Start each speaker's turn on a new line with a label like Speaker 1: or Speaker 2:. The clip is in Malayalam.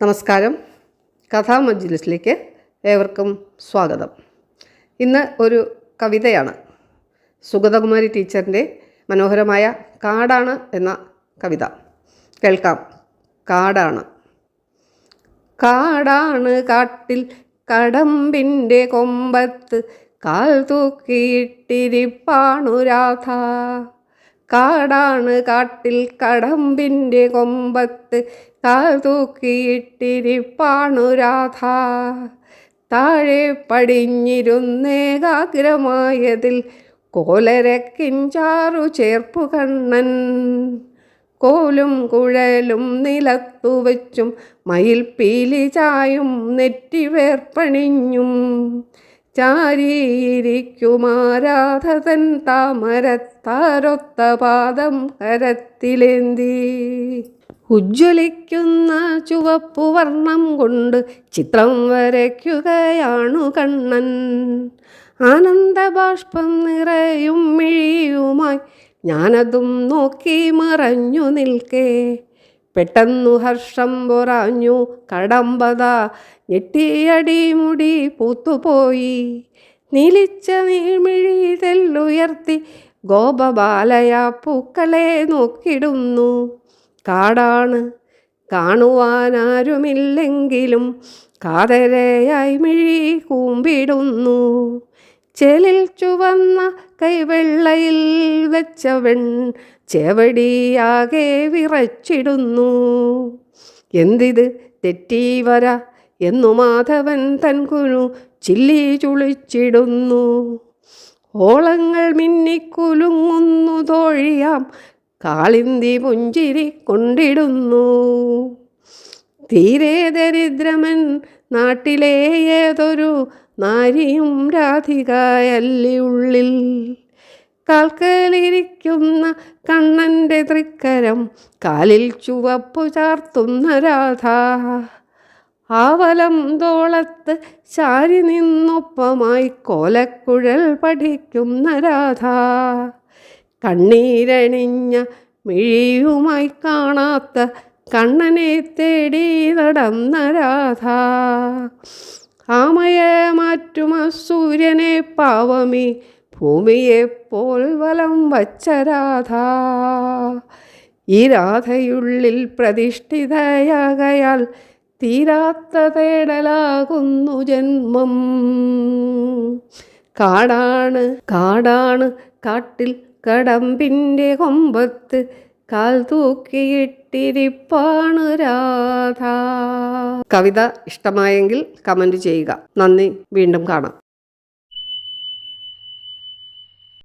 Speaker 1: നമസ്കാരം. കഥാ മജ്ലിസിലേക്ക് ഏവർക്കും സ്വാഗതം. ഇന്ന് ഒരു കവിതയാണ്. സുഗതകുമാരി ടീച്ചറിന്റെ മനോഹരമായ കാടാണ് എന്ന കവിത. കേൾക്കാം. കാടാണ്. കാടാണ് കാട്ടിൽ കടമ്പിന്റെ കൊമ്പത്ത് കാൽ തൂക്കിയിട്ടിരിപ്പാണു രാധ. കാടാണ് കാട്ടിൽ കടമ്പിന്റെ കൊമ്പത്ത്. കാൽ തൂക്കിയിട്ടിരിപ്പാണു രാധ. താഴെ പടിഞ്ഞിരുന്നേകാഗ്രമായതിൽ കോലരക്കിഞ്ചാറു ചേർപ്പു കണ്ണൻ. കോലും കുഴലും നിലത്തു വച്ചും മയിൽ പീലി ചായും നെറ്റിവേർപ്പണിഞ്ഞും ചാരിയിരിക്കുമാരാധതൻ താമരത്താരൊത്ത പാദം കരത്തിലേന്തി. ഉജ്ജ്വലിക്കുന്ന ചുവപ്പു വർണം കൊണ്ട് ചിത്രം വരയ്ക്കുകയാണു കണ്ണൻ. ആനന്ദബാഷ്പം നിറയും മിഴിയുമായി ഞാനതും നോക്കി മറഞ്ഞു നിൽക്കേ. പെട്ടെന്നു ഹർഷം പൊറാഞ്ഞു കടമ്പത ഞെട്ടിയടി മുടി പൂത്തുപോയി. നീലിച്ച നീഴ്മിഴി തെല്ലുയർത്തി ഗോപബാലയ പൂക്കളെ നോക്കിടുന്നു. കാടാണ്. കാണുവാനാരുമില്ലെങ്കിലും കാതരയായി മിഴി കൂമ്പിടുന്നു. ചെലിൽ ചുവന്ന കൈവെള്ളയിൽ വെച്ചവൻ ചെവടിയാകെ വിറച്ചിടുന്നു. എന്തിത് തെറ്റി വര എന്നു മാധവൻ തൻ കുനു ചില്ലി ചുളിച്ചിടുന്നു. ഓളങ്ങൾ മിന്നിക്കുലുങ്ങുന്നു തോഴിയാം കാളിന്തി പുഞ്ചിരി കൊണ്ടിടുന്നു. തീരെ ദരിദ്രമൻ നാട്ടിലെ ഏതൊരു നാരിയും രാധികായല്ലി ഉള്ളിൽ കാൽക്കലിരിക്കുന്ന കണ്ണന്റെ തൃക്കരം കാലിൽ ചുവപ്പു ചാർത്തുന്ന രാധ. ആവലം തോളത്ത് ചാരി നിന്നൊപ്പമായി കോലക്കുഴൽ പഠിക്കുന്ന രാധ. കണ്ണീരണിഞ്ഞ മിഴിയുമായി കാണാത്ത കണ്ണനെ തേടി നടന്ന രാധ. ആമയെ മാറ്റുമ സൂര്യനെ പാവമി ഭൂമിയെപ്പോൽ വലം വച്ച രാധ. ഈ രാധയുള്ളിൽ പ്രതിഷ്ഠിതയാകയാൽ തീരാത്ത തേടലാകുന്നു ജന്മം. കാടാണ് കാടാണ് കാട്ടിൽ കടമ്പിന്റെ കൊമ്പത്ത് കാൽ തൂക്കിയിട്ടിരിപ്പാണ് രാധ. കവിത ഇഷ്ടമായെങ്കിൽ കമന്റ് ചെയ്യുക. നന്ദി വീണ്ടും കാണാം.